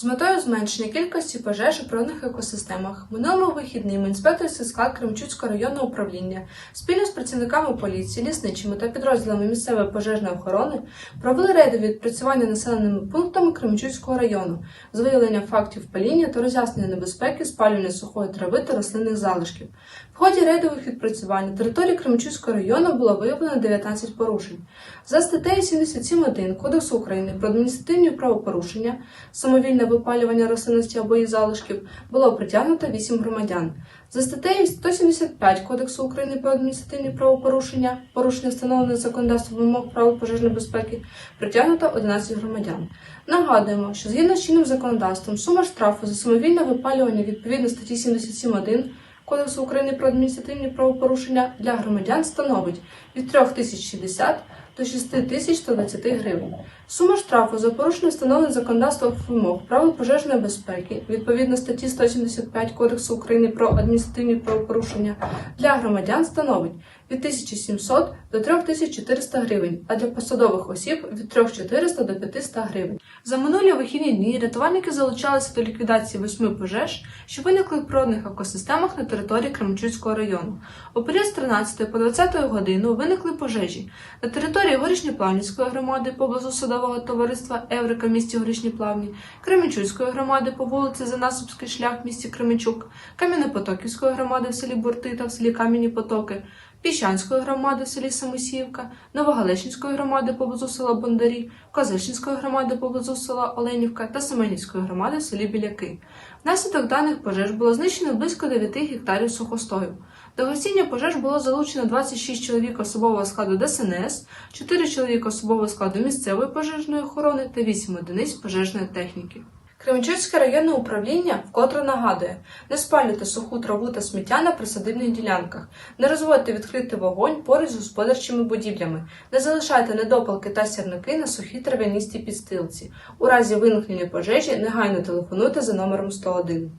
З метою зменшення кількості пожеж у природних екосистемах минулими вихідними інспекторський склад Кремчуцького районного управління спільно з працівниками поліції, лісничими та підрозділами місцевої пожежної охорони провели рейдові відпрацювання населеними пунктами Кремчуцького району з виявлення фактів паління та роз'яснення небезпеки спалювання сухої трави та рослинних залишків. В ході рейдових відпрацювань на території Кремчуцького району було виявлено 19 порушень. За статтею 77.1 Кодексу України про адміністративні правопорушення, самовільне випалювання рослинності або її залишків, було притягнуто 8 громадян. За статтею 175 Кодексу України про адміністративні правопорушення, порушення встановлених законодавством вимог правил пожежної безпеки, притягнуто 11 громадян. Нагадуємо, що згідно з чинним законодавством сума штрафу за самовільне випалювання відповідно статті 77.1 Кодексу України про адміністративні правопорушення для громадян становить від 3060 до 6120 гривень. Сума штрафу за порушення встановлених законодавством вимог правил пожежної безпеки відповідно статті 175 Кодексу України про адміністративні правопорушення для громадян становить від 1700 до 3400 гривень, а для посадових осіб від 3400 до 500 гривень. За минулі вихідні дні рятувальники залучалися до ліквідації восьми пожеж, що виникли в природних екосистемах на території Кременчуцького району. У період з 13 по 20 годину виникли пожежі на території Горішньоплавнівської громади поблизу садового товариства Еврика в місті Горішньоплавні, Кременчуцької громади по вулиці Занасобський шлях в місті Кременчук, Кам'янопотоківської громади в селі Бурти та в селі Кам'яні Потоки, Піщанської громади в селі Самосіївка, Новогаличинської громади поблизу села Бондарі, Козельщинської громади поблизу села Оленівка та Семенівської громади в селі Біляки. Внаслідок даних пожеж було знищено близько 9 гектарів сухостою. До гасіння пожеж було залучено 26 чоловік особового складу ДСНС, 4 чоловіка особового складу місцевої пожежної охорони та 8 одиниць пожежної техніки. Кременчуцьке районне управління вкотре нагадує: не спалюйте суху траву та сміття на присадибних ділянках, не розводьте відкритий вогонь поруч з господарчими будівлями, не залишайте недопалки та сірники на сухій трав'яністій підстилці. У разі виникнення пожежі негайно телефонуйте за номером 101.